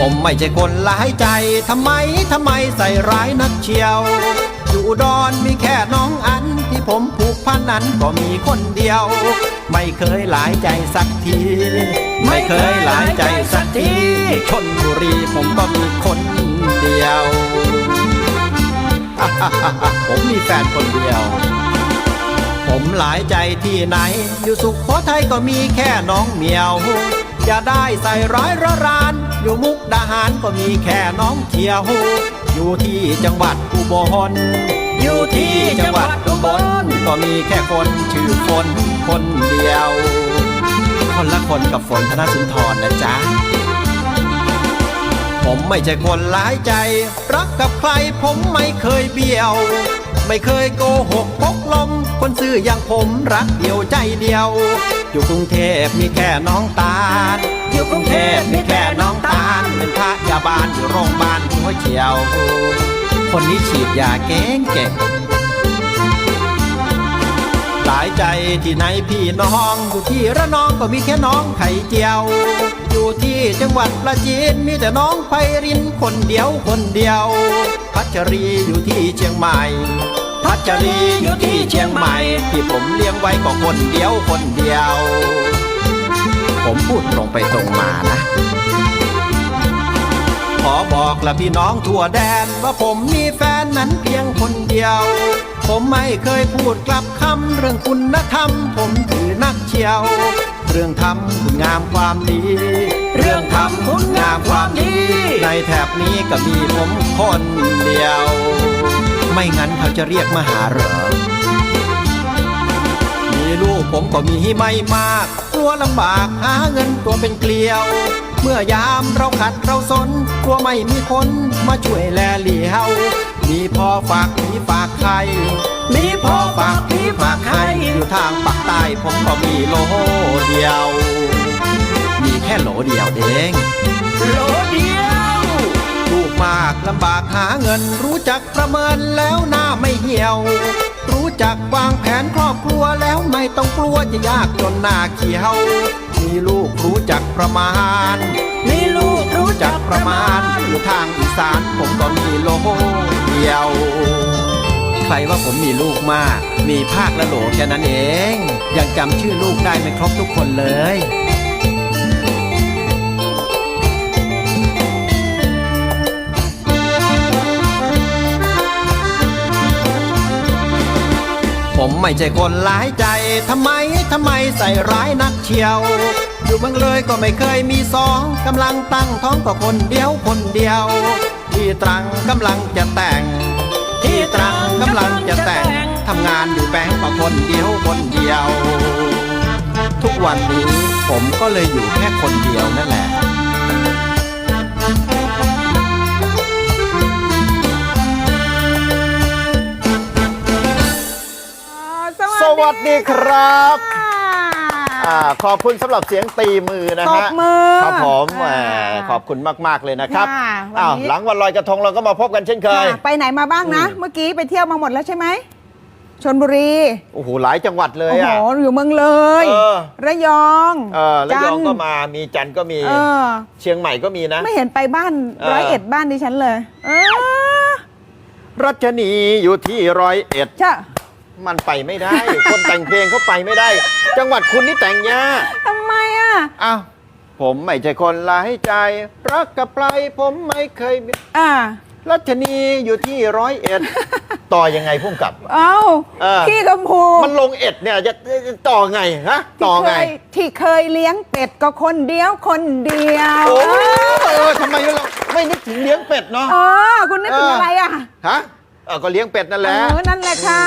ผมไม่ใช่คนร้ายใจ ทำไม ทำไมใส่ร้ายนักเชียว อยู่ดอนมีแค่น้องอันที่ผมผูกพันนั้นก็มีคนเดียว ไม่เคยหลายใจสักที ไม่เคยหลายใจสักทีชนบุรีผมก็มีคนเดียว ผมมีแฟนคนเดียวผมหลายใจที่ไหน อยู่สุขโขทัยก็มีแค่น้องเหมียว อย่าได้ใส่ร้ายระราน อยู่มุกดาหารก็มีแค่น้องเที่ยว อยู่ที่จังหวัดอุบล อยู่ที่จังหวัดอุบล ก็มีแค่คนชื่อฝนคนเดียว คนละคนกับฝนธนสุนทรนะจ๊ะผมไม่ใช่คนร้ายใจ รักกับใครผมไม่เคยเบี้ยว ไม่เคยโกหกพกลม คนซื่ออย่างผมรักเดียวใจเดียว อยู่กรุงเทพมีแค่น้องตาล อยู่กรุงเทพมีแค่น้องตาล เป็นพยาบาลอยู่โรงพยาบาลหัวเฉียว คนนี้ฉีดยาเก่งเก่งหลายใจที่ไหนพี่น้องอยู่ที่ระนองก็มีแค่น้องไข่เจียว อยู่ที่จังหวัดประจีนมีแต่น้องไพรินคนเดียวคนเดียว พัชรีอยู่ที่เชียงใหม่ พัชรีอยู่ที่เชียงใหม่ ที่ผมเลี้ยงไว้ก็คนเดียวคนเดียว ผมพูดตรงไปตรงมานะ ขอบอกละพี่น้องทั่วแดนว่าผมมีแฟนนั้นเพียงคนเดียว ผมไม่เคยพูดกลับคำเรื่องคุณธรรม ผมถือนักเชียว เรื่องทำคุณงามความดี เรื่องทำคุณงามความดี ในแถบนี้ก็มีผมคนเดียว ไม่งั้นเขาจะเรียกมาหาเหรอ มีลูกผมก็มีไม่มาก กลัวลำบากหาเงินตัวเป็นเกลียว เมื่อยามเราขัดเราสน กลัวไม่มีคนมาช่วยแลเหลียว มีพ่อฝากผีฝากใคร มีพ่อฝากผีฝากใคร อยู่ทางปากใต้ผมก็มีโลเดียว มีแค่โหลเดียวเองโหลเดียวลูกมากลำบากหาเงินรู้จักประเมินแล้วหน้าไม่ เหี่ยว รู้จักวางแผนครอบครัวแล้วไม่ต้องกลัวจะยากจนหน้าเขียว มีลูกรู้จักประมาณ มีลูกรู้จักประมาณอยู่ทางอีสานผมก็มีโลเดียว ใครว่าผมมีลูกมาก มีภาคละโหลแค่นั้นเอง ยังจำชื่อลูกได้ไม่ครบทุกคนเลย ไม่ใช่คนร้ายใจทำไมทำไมใส่ร้ายนักเชียว อยู่เมืองเลยก็ไม่เคยมีสองกำลังตั้งท้องก็คนเดียวคนเดียว ที่ตรังกำลังจะแต่ง ที่ตรังกำลังจะแต่งทำงานอยู่แบงก์ก็คนเดียวคนเดียว ทุกวันนี้ผมก็เลยอยู่แค่คนเดียวนั่นแหละ วัสดีครับค่ะอ่าขอบคุณสำหรับเสียงตีมือนะตฮะบมือครับผมแหมอ่าขอบคุณมาก ๆ เลยนะครับค่ะวันนี้ อ้าวหลังวันลอยกระทงเราก็มาพบกันเช่นเคย ค่ะไปไหนมาบ้างนะอืมเมื่อกี้ไปเที่ยวมาหมดแล้วใช่ไหมชนบุรีโอ้โห หลายจังหวัดเลยโอ้โหอะ อยู่เมืองเลย เออ ระยองเออระยองจันทร์ก็มามีจันทร์ก็มี เออ เชียงใหม่ก็มีนะ ไม่เห็นไปบ้านเออ ร้อยเอ็ดบ้านดิฉันเลย เออรัชนีอยู่ที่ร้อยเอ็ดใช่ มันไปไม่ได้ คนแต่งเพลงเขาไปไม่ได้ จังหวัดคุณนี่แต่งยากทำไมอะ อ้าวผมไม่ใช่คนร้ายใจ รักกับใครผมไม่เคยมีอ่ารัชนีอยู่ที่ร้อยเอ็ด ต่อยังไงพุ่มกับ เอ้าเออ พี่กำพูมันลงเอ็ดเนี่ยจะจะต่อไงฮะที่ต่อเคไงยที่เคยเลี้ยงเป็ดก็คนเดียวคนเดียวโอ้เออทำไมเราไม่นึกถึงเลี้ยงเป็ดเนาะเออคุณนึกถึงเออออะไรอะฮะเออก็เลี้ยงเป็ดนั่นแหเอละ อนั่นแหละค่ะ